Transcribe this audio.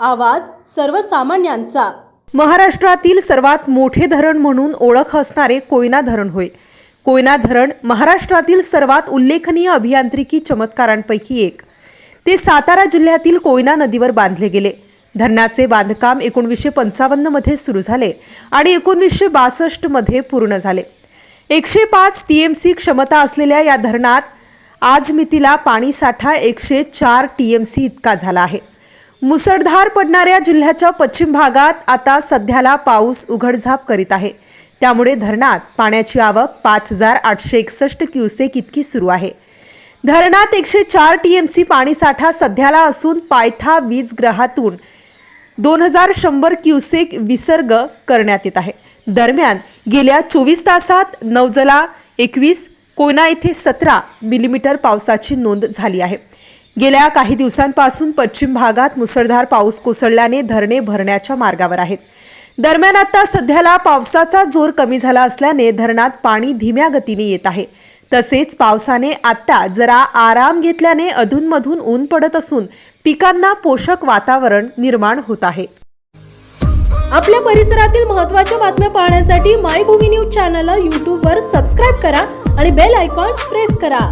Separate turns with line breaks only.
आवाज सर्वसामान्यांचा.
महाराष्ट्रातील सर्वात मोठे धरण म्हणून ओळख असणारे कोयना धरण होय. कोयना धरण महाराष्ट्रातील सर्वात उल्लेखनीय अभियांत्रिकी चमत्कारांपैकी एक. ते सातारा जिल्ह्यातील कोयना नदीवर बांधले गेले. धरणाचे बांधकाम एकोणवीसशे पंचावन्नमध्ये सुरू झाले आणि एकोणवीसशे बासष्टमध्ये पूर्ण झाले. एकशे पाच टी एम सी क्षमता असलेल्या या धरणात आज मितीला पाणीसाठा एकशे चार टी एम सी इतका झाला आहे. मुसळधार पडणाऱ्या जिल्ह्याच्या पश्चिम भागात आता सध्याला पाऊस उघडझाप करीत आहे. त्यामुळे धरणात पाण्याची आवक पाच हजार आठशे एकसष्ट क्युसेक इतकी सुरू आहे. धरणात एकशे चार टी एम सी पाणीसाठा सध्याला असून पायथा वीज ग्रहातून दोन हजार शंभर क्युसेक विसर्ग करण्यात येत आहे. दरम्यान गेल्या चोवीस तासात नवजला एकवीस कोयना येथे सतरा मिलीमीटर पावसाची नोंद झाली आहे. गेल्या काही दिवसांपासून पश्चिम भागात मुसळधार पाऊस कोसळल्याने धरणे भरण्याच्या मार्गावर आहेत. दरम्यान आता सध्याला पावसाचा जोर कमी झाला असल्याने धरणात पाणी धीम्या गतीने येत आहे. तसेच पावसाने आत्ता जरा आराम घेतल्याने अधूनमधून ऊन पडत असून पिकांना पोषक वातावरण निर्माण होत आहे.
आपल्या परिसरातील महत्त्वाच्या बातम्या पाहण्यासाठी मायभूमी न्यूज चॅनलला यूट्यूबवर सबस्क्राईब करा आणि बेल आयकॉन प्रेस करा.